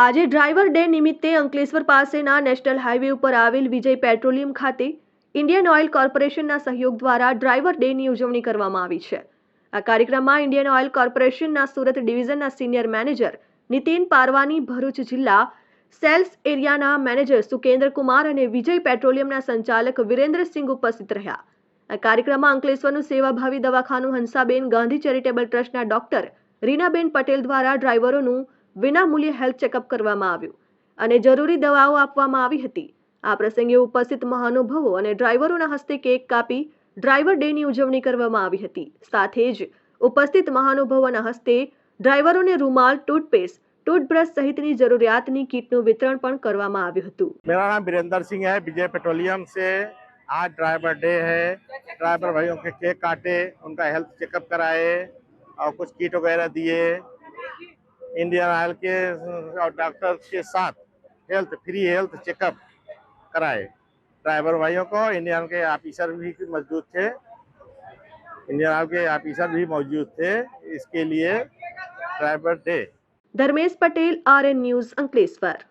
આજે driver day નિમિત્તે અંકલેશ્વર પાસેના નેશનલ હાઈવે ઉપર આવેલ વિજય પેટ્રોલિયમ ખાતે ઇન્ડિયન ઓઇલ કોર્પોરેશનના સહયોગ દ્વારા ડ્રાઈવર ડેની ઉજવણી કરવામાં આવી છે. આ કાર્યક્રમમાં ઇન્ડિયન ઓઇલ કોર્પોરેશનના સુરત ડિવિઝનના સિનિયર મેનેજર નીતિન પારવાની, ભરૂચ જિલ્લા સેલ્સ એરિયાના મેનેજર સુકેન્દ્ર કુમાર અને વિજય પેટ્રોલિયમના સંચાલક વિરેન્દ્રસિંહ ઉપસ્થિત રહ્યા. આ કાર્યક્રમમાં અંકલેશ્વરનું સેવાભાવી દવાખાનું હંસાબેન ગાંધી ચેરિટેબલ ટ્રસ્ટના ડોક્ટર રીનાબેન પટેલ દ્વારા ડ્રાઈવરોનું વિનામૂલ્યે હેલ્થ ચેકઅપ કરવામાં આવ્યું અને જરૂરી દવાઓ આપવામાં આવી હતી આ પ્રસંગે ઉપસ્થિત મહાનુભાવો અને ડ્રાઈવરોના હસ્તે કેક કાપી ડ્રાઈવર ડેની ઉજવણી કરવામાં આવી હતી સાથે જ ઉપસ્થિત મહાનુભાવોના હસ્તે ડ્રાઈવરોને રૂમાલ ટૂથપેસ્ટ ટૂથબ્રશ સહિતની જરૂરિયાતની કીટનું વિતરણ પણ કરવામાં આવ્યું હતું मेरा नाम वीरेंद्र सिंह है विजय पेट्रोलियम से आज ड्राइवर डे है ड्राइवर भाइयों के केक काटे उनका हेल्थ चेकअप कराए और कुछ किट वगैरह दिए इंडियन ऑयल के, और डॉक्टर के साथ हेल्थ फ्री हेल्थ चेकअप कराए। ड्राइवर भाइयों को इंडियन के ऑफिसर भी मौजूद थे। इंडियन ऑयल के ऑफिसर भी मौजूद थे। इसके लिए driver day Dharmesh Patel R N news Ankleshwar.